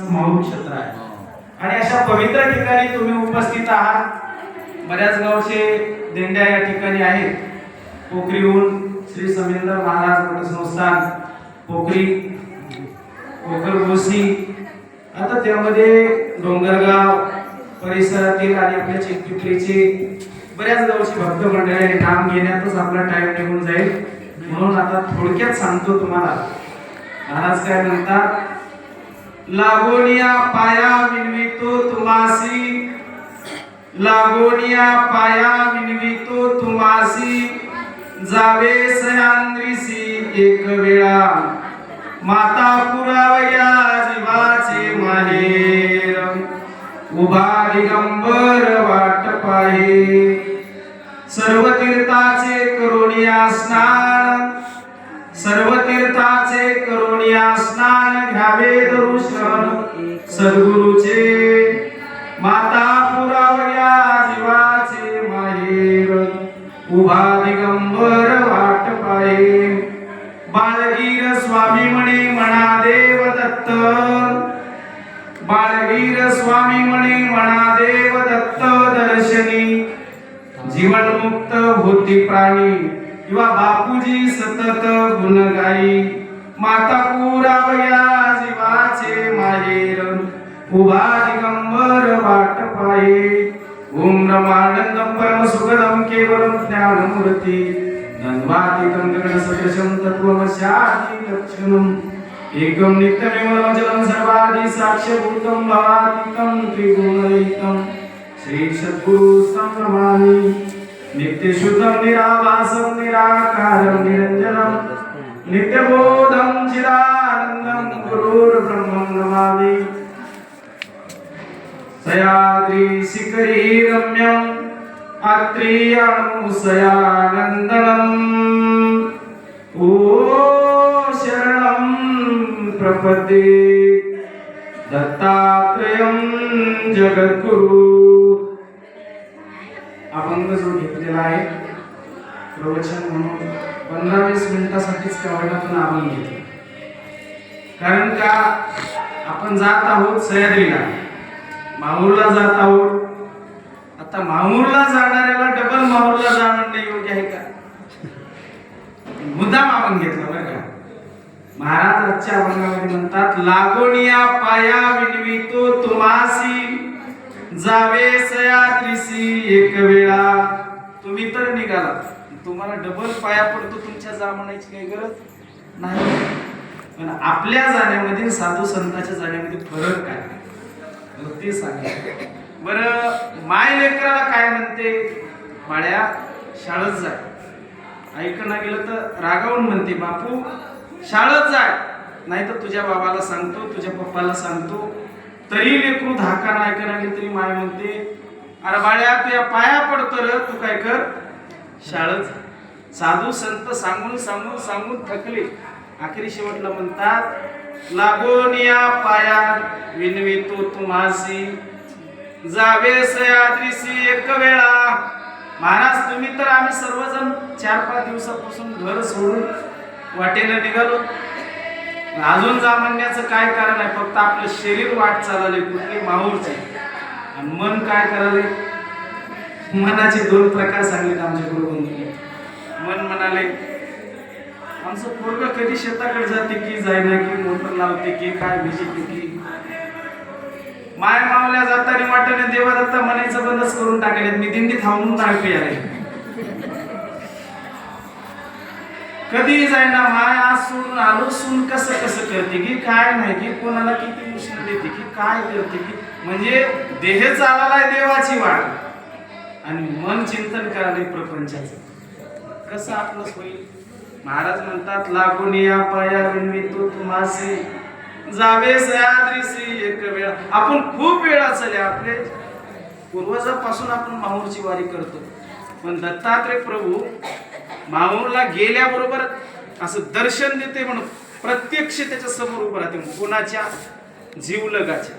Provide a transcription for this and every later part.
माऊली क्षेत्र आहे. आणि अशा पवित्र ठिकाणी तुम्ही उपस्थित आहात. बऱ्याच गावचे दिंड्या या ठिकाणी आहेत. पोखरीहून श्री समेंद्र महाराज संस्थान पोखरी पोखर आता त्यामध्ये डोंगरगाव परिसरातील आणि आपल्या चिकपिपरीचे बऱ्याच गावची भक्त मंडळी नाम घेण्यातच आपला टाईम निघून जाईल. म्हणून आता थोडक्यात सांगतो तुम्हाला. महाराज काय म्हणतात? लागोनिया पाया विनवितो तुमासी। लागोनिया पाया विनवितो तुमासी। जावे सयांद्रिसी एक वेळा। माता पुरावया जीवाचे माहेर। उभा दिगंबर वाट पाहे। सर्व तीर्थाचे करुणिया स्नान। सर्व तीर्था तीर्थाचे करुणिया स्नान घ्यावे दर्शन सद्गुरुचे माता पुरावया जीवाचे माहेर. उभा दिगंबर वाट पाये बाळगीर स्वामी म्हणे म्हणा देव दत्त. बाळगीर स्वामी म्हणे म्हणा देव दत्त दर्शनी. जीवनमुक्त होती प्राणी. किंवा बापूजी सतत गुणगाई माता पुरावया जीवाचे माहेर. उभा दिगंबर वाट पाये ओम रमानंद परम सुखदम केवलम ज्ञानमूर्ती. नन्वातीतं गगन सदृशं लक्षणम. एकम नित्यमेव नित्यमेवमचलं सर्वादि साक्ष्यभूतं भवादिकम त्रिगुणरहितम श्री सद्गुरु संप्रमाणी. नित्य शुद्धम संप्रमामि निराकारम निरंजनम निराकारं निरञ्जनं नित्यबोधं चिदानन्दं गुरुर्ब्रह्मं नमामि सयाद्री शिखरी रम्यम् अत्रियानुसयानन्दनम् ओ शरणं प्रपदे दत्तात्रयं जगद्गुरु अभंग जो घेतलेला आहे प्रवचन म्हणून पंधरा वीस मिनिटासाठीच कवडनातून अभंग घेतला कारण का आपण जात आहोत सह्याद्रीला. माहूरला जात आहोत. आता माहूरला जाणाऱ्याला डबल माहूरला जाणं योग्य आहे का? मुद्दाम आपण घेतला बरं का. महाराज आजच्या अभंगामध्ये म्हणतात लागोनिया पाया विनवितो तुमासी जावे सयात्रिसी एक वेळा. तुम्ही तर निघाला तुम्हाला डबल पाया पडतो तुमच्या जा म्हणायची काही गरज नाही. पण आपल्या जाण्यामध्ये साधू संतांच्या जाण्यामध्ये फरक काय? ते सांगा. बरं माय लेकराला काय म्हणते? बाळ्या शाळेत जाय ऐकणं गेलं तर रागावून म्हणते बापू शाळेत जाय नाही तर तुझ्या बाबाला सांगतो तुझ्या पप्पाला सांगतो. तरी लेकरू धाका नाही ऐकणं गेलं तरी माय म्हणते अरे बाळ्या तुझ्या पाया पडतो र तू काय कर? शाळेत साधू संत सांगून सांगून सांगून थकले. आखरी शेवटला म्हणतात लागून या पाया विनवितो तुम्हासी. जावे सयाद्रीसी एक वेळा. महाराज तुम्ही तर आम्ही सर्वजण चार पाच दिवसापासून घर सोडून वाटेला निघालो. अजून जा म्हणण्याचं काय कारण आहे? फक्त आपलं शरीर वाट चालले कुठली माहूरचे. आणि मन काय करायले मनाचे दोन प्रकार सांगलेत आमच्या गुरुबंधूने मन म्हणाले आमचं पोरग कधी शेताकडे जाते की जायना की मोटर लावते की काय भिजते की माय मावल्या जाताना वाटेने देवा दत्ता म्हणायचं बंदच करून टाकले मी दिंडी थांबून टाकली आहे. कधी जायना माय आज सोडून आलो सून कसं कसं करते की काय नाही की कोणाला किती उष्ण देते की काय करते की म्हणजे देह चालायला देवाची वाट. आणि मन चिंतन करावे प्रपंचाचं. कसं आपलंच होईल? महाराज म्हणतात लागून या पाया विनवितो तुम्हासी जावे सयाद्रीसी एक वेळा. आपण खूप वेळा चले आपले. पूर्वजापासून आपण माहूरची वारी करतो. पण दत्तात्रय प्रभू माहूरला गेल्याबरोबर असं दर्शन देते म्हणून प्रत्यक्ष त्याच्यासमोर उभं राहते कोणाच्या? जीवलगाच्या.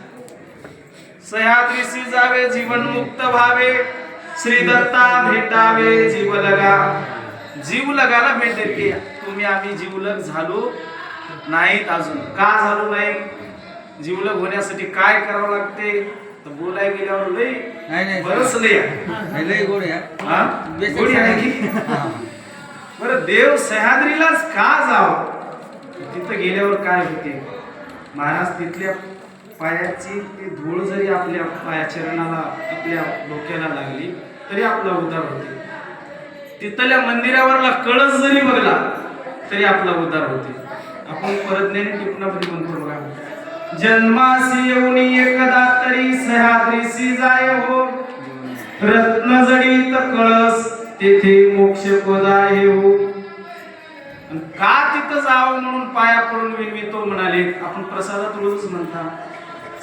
सह्याद्रीसी जावे जीवन मुक्त व्हावे. श्री दत्ता भेटावे जीवलगा. जीवलगाला भेट देते. तुम्ही आम्ही जीवलग झालो नाहीत अजून. का झालो नाही? जीवलग होण्यासाठी काय करावं लागते? तर बोलाय गेल्यावर लई नाही नाही. बरंच लई लय गोड आहे? बेसिक गोडी आहे की? बरं देव सह्याद्रीलाच का जावं? तिथं गेल्यावर काय होते? महाराज तिथल्या पायाची ती धूळ जरी आपल्या पाया चरणाला आपल्या डोक्याला लागली तरी आपला उद्धार होते. तिथल्या मंदिरावरला कळस जरी बघला तरी आपला उद्धार होते. आपण परत नेणे पण करू का? जन्मासी येऊन एकदा तरी सह्याद्रीसी जाय हो. रत्न जडीत कळस तेथे मोक्ष पदाय हो. का तिथं जावं म्हणून पाया पडून विनवितो म्हणाले? आपण प्रसादात रोजच म्हणता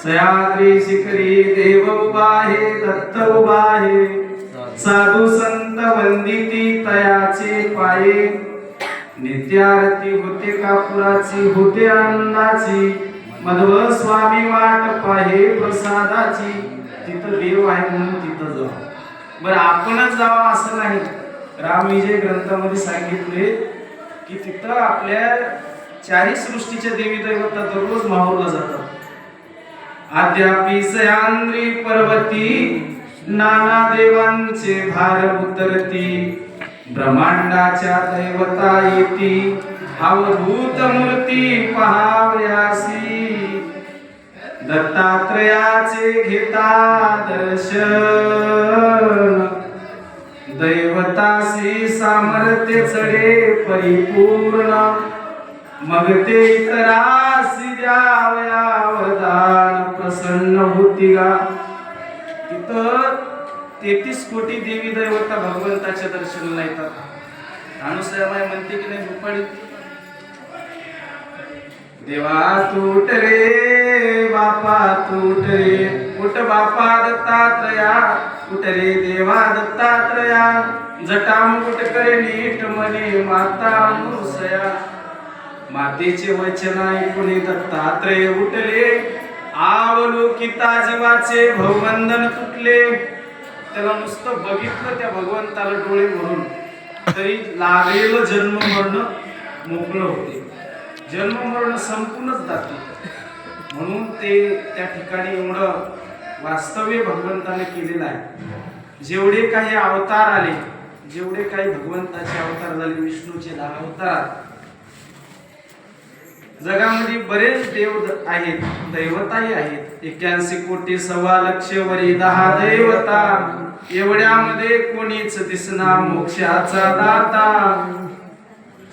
सह्याद्री शिखरी देव उभा आहे दत्त उभा आहे. साधू संत वंदिती तयाचे पाये. नित्यारती होते कापुराची होते आनंदाची मधव स्वामी वाट पाहे प्रसादाची. तिथं देव आहे म्हणून तिथं जाऊ. बरं आपणच जावं असं नाही. राम विजय ग्रंथामध्ये सांगितले की तिथं आपल्या चारी सृष्टीच्या देवी दैवता दररोज माहूरला जातात. अद्यापि सयांद्री पर्वती नाना देवांचे भार उतरती ब्रह्मांडाच्या दैवता येती. अवधूत मूर्ती पहावयासी दत्तात्रयाचे घेता दर्शन. दैवतासी सामर्थ्य चढे परिपूर्ण. मग ते इतरासी द्यावयावदान प्रसन्न होती गा. फक्त तेहतीस कोटी देवी दैवता भगवंताच्या दर्शनाला येतात. अनुसयाबाई म्हणते की नाही भूपाळी देवा तूट रे बापा तूट रे उठ बापा दत्तात्रया उठ रे देवा दत्तात्रया जटा मुकुट करे नीट मने माता अनुसया मातेचे वचन ऐकून दत्तात्रय उठले. आवलोकिता जीवाचे भवबंधन तुटले. त्याला नुसतं बघितलं त्या भगवंताला डोळे भरून. तरी लागलेलं जन्म मरण मोकळं होते. जन्म मरण संपूर्णच जाते. म्हणून ते त्या ठिकाणी एवढं वास्तव्य भगवंताने केलेलं आहे. जेवढे काही अवतार आले जेवढे काही भगवंताचे अवतार झाले विष्णूचे दहा अवतार जगामध्ये बरेच देव आहेत दैवताही आहेत. एक्क्याऐंशी कोटी सव्वा लक्ष वरी दहा दैवता. एवढ्यामध्ये कोणीच दिसना मोक्षाचा दाता.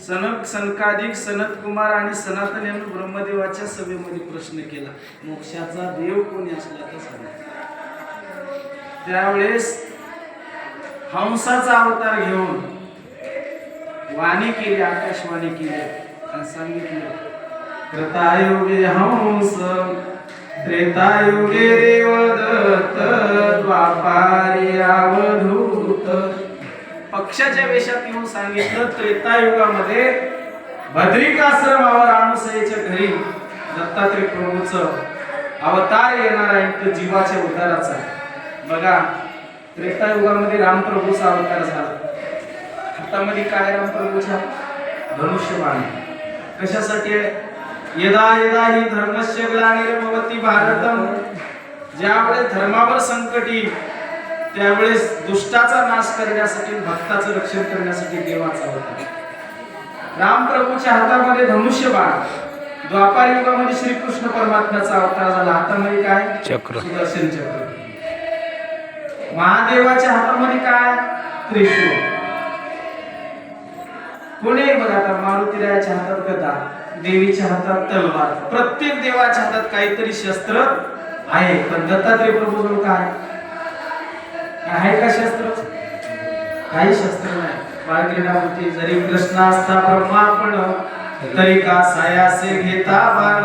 सनक सनकाधिक सनत कुमार आणि सनातन यांनी ब्रह्मदेवाच्या सभेमध्ये प्रश्न केला मोक्षाचा देव कोणी असला तर सांगा. त्यावेळेस हंसाचा अवतार घेऊन वाणी केली आकाशवाणी केली आणि सांगितलं कृतायुगे हंस त्रेतायुगे देवदत्त द्वापारी अवधूत. पक्षाच्या वेशात येऊन सांगितलं त्रेतायुगामध्ये भद्रिकाश्रमावर अनुसयेच्या घरी दत्तात्रय प्रभूचं अवतार येणार आहे तो जीवाच्या उद्धाराचा बघा त्रेतायुगामध्ये रामप्रभूचा अवतार झाला. हातामध्ये काय रामप्रभूच्या धनुष्यबाण कशासाठी आहे? यदा यदा ही धर्मस्य ग्लानिर्भवती भारतम. ज्यावेळेस धर्मावर संकट येईल त्यावेळेस दुष्टाचा नाश करण्यासाठी भक्ताचं रक्षण करण्यासाठी देवाचा होता. रामप्रभूच्या हातामध्ये धनुष्यबाण. द्वापार युगामध्ये श्रीकृष्ण परमात्म्याचा अवतार झाला. हातामध्ये काय? चक्र. सुदर्शन चक्र. महादेवाच्या हातामध्ये काय? त्रिशूळ. कोणी बघा आता? मारुतीरायाच्या हातात गदा. देवीच्या हातात तलवार प्रत्येक देवाच्या हातात काहीतरी शस्त्र आहे. पण दत्तात्रय प्रभू काय? आहे का शस्त्र? काही शस्त्र नाही. बाळक्रीडामध्ये जरी कृष्ण असता ब्रह्मापण तरी का सायासे घेता बाण?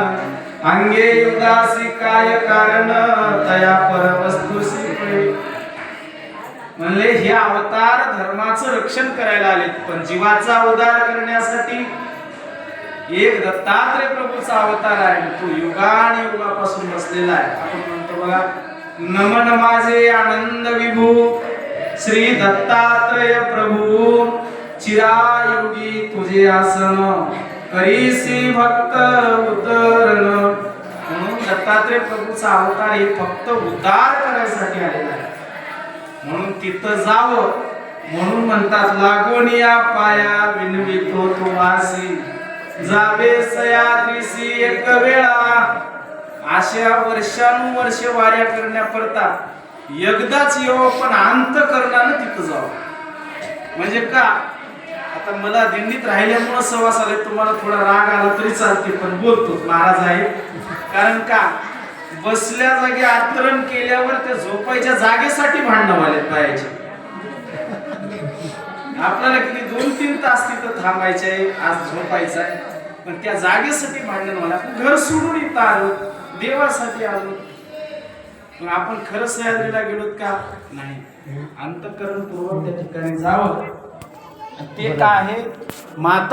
अंगे युगासी काय कारण? तया पर म्हणले हे अवतार धर्माचं रक्षण करायला आले पण जीवाचा उद्धार करण्यासाठी एक दत्तात्रय प्रभूचा अवतार आहे. तो युगान युगापासून बसलेला आहे. आपण म्हणतो बघा नमन माझे आनंद विभू श्री दत्तात्रय प्रभू चिरायोगी तुझे आसन करीसी भक्त उतरण. म्हणून दत्तात्रय प्रभूचा अवतार हे फक्त उद्धार करायसाठी आलेला आहे. म्हणून तिथं जावं म्हणून म्हणतात लागोनिया पाया विनवितो तुम्हासी जावे सयाद्रीसी एक वेळा. अशा वर्षानुवर्ष वाऱ्या करण्याकरता एकदाच येऊ पण अंत करणार तिथं जावं. म्हणजे का? आता मला दिंडीत राहिल्यामुळं सवास आले तुम्हाला थोडा राग आला तरी चालते पण बोलतो. महाराज आहे कारण का? बसल्या जागी आतरण केल्यावर त्या झोपायच्या जागेसाठी भांडणं व्हायला पाहिजे आपल्याला किती दोन तीन तास तिथं थांबायचे आहे आज झोपायचं आहे पण त्या जागेसाठी भांडण व्हायला आपण घर सोडून इथं आलो देवासाठी आलो. मग आपण खरं सह्याद्रीला गेलोत का? नाही. अंतकरण पूर्वक त्या ठिकाणी जावं. ते काय आहे? माता